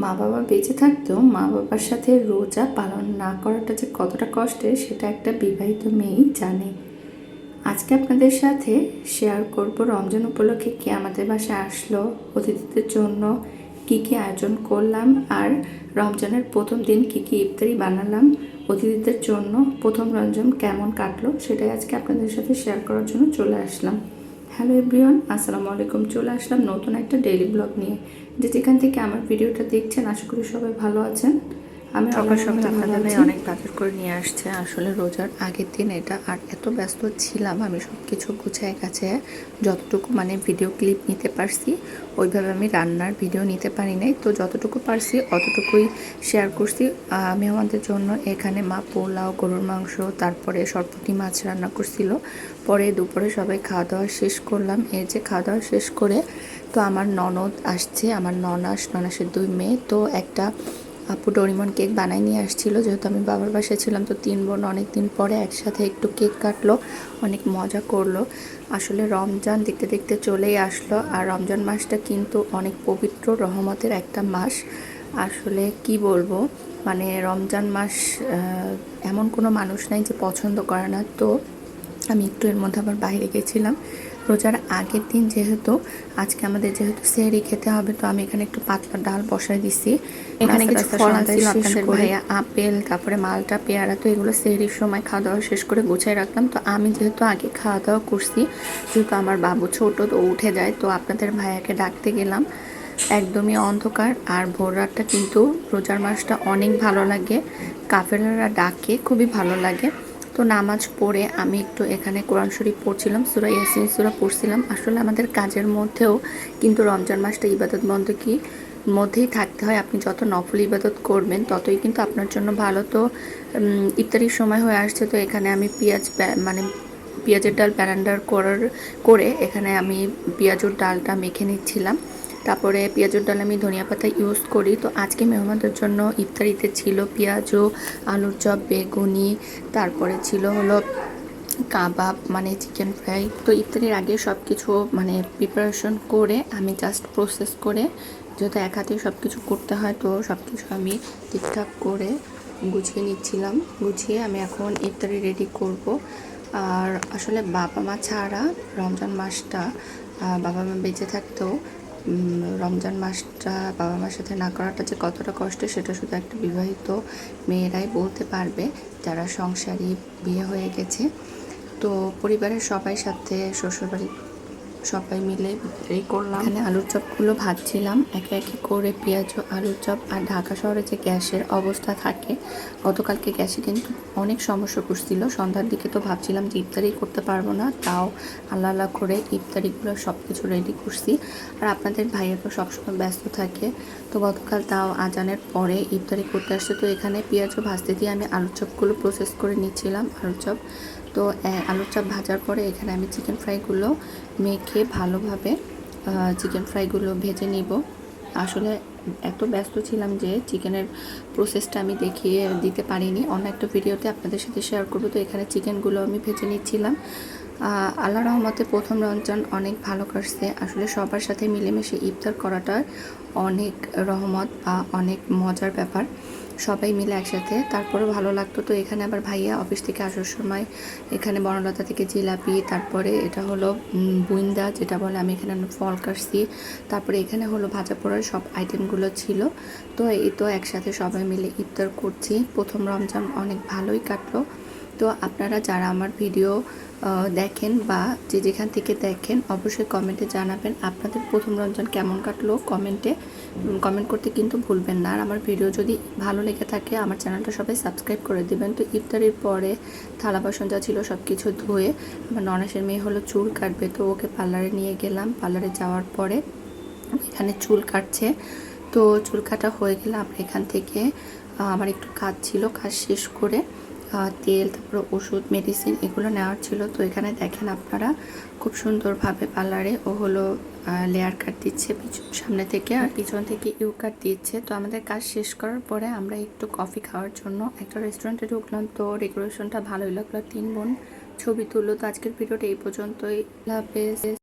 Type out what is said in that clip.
মা বাবা বেঁচে থাকতেও মা বাবার সাথে রোজা পালন না করাটা যে কতটা কষ্টের সেটা একটা বিবাহিত মেয়েই জানে। আজকে আপনাদের সাথে শেয়ার করব রমজান উপলক্ষে কে আমাদের বাসায় আসলো, অতিথিদের জন্য কি কি আয়োজন করলাম, আর রমজানের প্রথম দিন কি কি ইফতারি বানালাম, অতিথিদের জন্য প্রথম রমজান কেমন কাটলো, সেটাই আজকে আপনাদের সাথে শেয়ার করার জন্য চলে আসলাম। হ্যালো এভরিওয়ান, আসসালামু আলাইকুম। চলে আসলাম নতুন একটা ডেইলি ব্লগ নিয়ে। যে যেখান থেকে আমার ভিডিওটা দেখছেন, আশা করি সবাই ভালো আছেন। আমি সকাল সকাল আপনাদের অনেক বাজার করে নিয়ে আসছে। আসলে রোজার আগের দিন এটা আর এত ব্যস্ত ছিলাম আমি সব কিছু গুছায় কাছে যতটুকু মানে ভিডিও ক্লিপ নিতে পারছি ওইভাবে আমি রান্নার ভিডিও নিতে পারি নাই। তো যতটুকু পারছি অতটুকুই শেয়ার করছি। আমি আমাদের জন্য এখানে মা পোলাও গরুর মাংস তারপরে সরপুটি মাছ রান্না করছিল। পরে দুপুরে সবাই খাওয়া দাওয়া শেষ করলাম। এই যে খাওয়া দাওয়া শেষ করে তো আমার ননদ আসছে আমার ননাস ননাসের দুই মেয়ে। তো একটা আপু ডরিমন কেক বানাই নিয়ে আসছিল, যেহেতু আমি বাবার বাসায় ছিলাম, তো তিন বোন অনেক দিন পরে একসাথে একটু কেক কাটলো, অনেক মজা করল। আসলে রমজান দেখতে দেখতে চলেই আসলো, আর রমজান মাসটা কিন্তু অনেক পবিত্র, রহমতের একটা মাস। আসলে কি বলব মানে রমজান মাস এমন কোনো মানুষ নাই যে পছন্দ করে না। তো আমি একটু এর মধ্যে আবার বাইরে গেছিলাম। রোজার আগের দিন যেহেতু আজকে আমাদের যেহেতু সেহরি খেতে হবে তো আমি এখানে একটু পাতলা ডাল বসাই দিছি। এখানে কিছু ফল টাস্তা আপনাদের ভাইয়া আপেল তারপরে মালটা পেয়ারা তো এগুলো সেহরির সময় খাওয়া দাওয়া শেষ করে গুছাই রাখলাম। তো আমি যেহেতু আগে খাওয়া দাওয়া করছি যেহেতু আমার বাবু ছোট তো উঠে যায় তো আপনাদের ভাইয়াকে ডাকতে গেলাম। একদমই অন্ধকার আর ভোর রাতটা কিন্তু রোজার মাসটা অনেক ভালো লাগে। কাফেলারা ডাকে খুবই ভালো লাগে। তো নামাজ পড়ে আমি একটু এখানে কোরআন শরীফ পড়ছিলাম, সুরা ইয়াসিন, সুরা পড়ছিলাম। আসলে আমাদের কাজের মধ্যেও কিন্তু রমজান মাসটা ইবাদত বন্ধ কি মধ্যেই থাকতে হয়। আপনি যত নফল ইবাদত করবেন, ততই কিন্তু আপনার জন্য ভালো। তো ইফতারির সময় হয়ে আসছে, তো এখানে আমি পেঁয়াজ মানে পেঁয়াজের ডাল ব্যারান্ডার করার, করে এখানে আমি পেঁয়াজুর ডালটা মেখে নিচ্ছিলাম। তারপরে পেঁয়াজের ডাল আমি ধনিয়া পাতা ইউজ করি। তো আজকে মেহমানদের জন্য ইফতারিতে ছিল পেঁয়াজু আলুর চপ, বেগুনি, তারপরে ছিল হলো কাবাব মানে চিকেন ফ্রাই তো ইফতারির আগে সব কিছু মানে প্রিপারেশন করে আমি জাস্ট প্রসেস করে যেহেতু এক হাতে সব কিছু করতে হয়, তো সব কিছু আমি ঠিকঠাক করে গুছিয়ে নিচ্ছিলাম। গুছিয়ে আমি এখন ইফতারি রেডি করব। আর আসলে বাবা মা ছাড়া রমজান মাসটা বাবা মা বেঁচে থাকতেও রমজান মাসটা বাবা মার সাথে না করাটা যে কতটা কষ্ট, সেটা শুধু একটা বিবাহিত মেয়েরাই বলতে পারবে যারা সংসারী বিয়ে হয়ে গেছে। তো পরিবারের সবাই সাথে শ্বশুরবাড়ি সবাই মিলে এই করলাম। এখানে আলুর চপগুলো ভাজছিলাম। একে একে করে পেঁয়াজ আলুর চপ আর ঢাকা শহরে যে গ্যাসের অবস্থা থাকে, গতকালকে গ্যাসে কিন্তু অনেক সমস্যা করছিল। সন্ধ্যার দিকে তো ভাবছিলাম যে ইফতারি করতে পারব না, তাও আল্লাহ আল্লাহ করে ইফতারিগুলো সব কিছু রেডি করছি। আর আপনাদের ভাইয়া তো সবসময় ব্যস্ত থাকে, তো গতকাল তাও আজানের পরে ইফতারি করতে আসছে। তো এখানে পেঁয়াজও ভাজতে দিয়ে আমি আলুর চপগুলো প্রসেস করে নিচ্ছিলাম, আলুর চপ। তো আলুর চাপ ভাজার পরে এখানে আমি চিকেন ফ্রাইগুলো মেখে ভালোভাবে চিকেন ফ্রাইগুলো ভেজে নিব। আসলে এত ব্যস্ত ছিলাম যে চিকেনের প্রসেসটা আমি দেখিয়ে দিতে পারিনি। অন্য একটা ভিডিওতে আপনাদের সাথে শেয়ার করব। তো এখানে চিকেনগুলো আমি ভেজে নিচ্ছিলাম। আল্লাহ রহমতে প্রথম রমজান অনেক ভালো কাটছে। আসলে সবার সাথে মিলেমিশে ইফতার করাটা অনেক রহমত বা অনেক মজার ব্যাপার। সবাই মিলে একসাথে। তারপরে ভালো লাগতো তো এখানে আবার ভাইয়া অফিস থেকে আসার সময় এখানে বনলতা থেকে জিলাপি, তারপরে এটা হলো বুইন্দা যেটা বলে আমি এখানে ফল কাটছি। তারপরে এখানে হলো ভাজা পোড়ার সব আইটেমগুলো ছিল। তো এই তো একসাথে সবাই মিলে ইফতার করছি। প্রথম রমজান অনেক ভালোই কাটলো। তো আপনারা যারা আমার ভিডিও দেখেন বা যে যেখান থেকে দেখেন, অবশ্যই কমেন্টে জানাবেন আপনাদের প্রথম রঞ্জন কেমন কাটলো কমেন্টে কমেন্ট করতে কিন্তু ভুলবেন না। আর আমার ভিডিও যদি ভালো লেগে থাকে, আমার চ্যানেলটা সবাই সাবস্ক্রাইব করে দেবেন। তো ইফতারির পরে থালা বাসন যা ছিল সব কিছু ধুয়ে আমার ননাসের মেয়ে হলো চুল কাটবে। তো ওকে পার্লারে নিয়ে গেলাম। পার্লারে যাওয়ার পরে এখানে চুল কাটছে। তো চুল কাটা হয়ে গেলে আমরা এখান থেকে আমার একটু কাজ ছিল, কাজ শেষ করে তেল, তারপরে ওষুধ মেডিসিন এগুলো নেওয়ার ছিল। তো এখানে দেখেন আপনারা খুব সুন্দরভাবে পার্লারে ও হলো লেয়ার কাট দিচ্ছে পিছন, সামনে থেকে আর পিছন থেকে ইউ কাট দিচ্ছে। তো আমাদের কাজ শেষ করার পরে আমরা একটু কফি খাওয়ার জন্য একটা রেস্টুরেন্টে ঢুকলাম। তো ডেকোরেশনটা ভালোই লাগল। তিন বোন ছবি তুললো। তো আজকের ভিডিওটা এই পর্যন্তই। হাফেজ।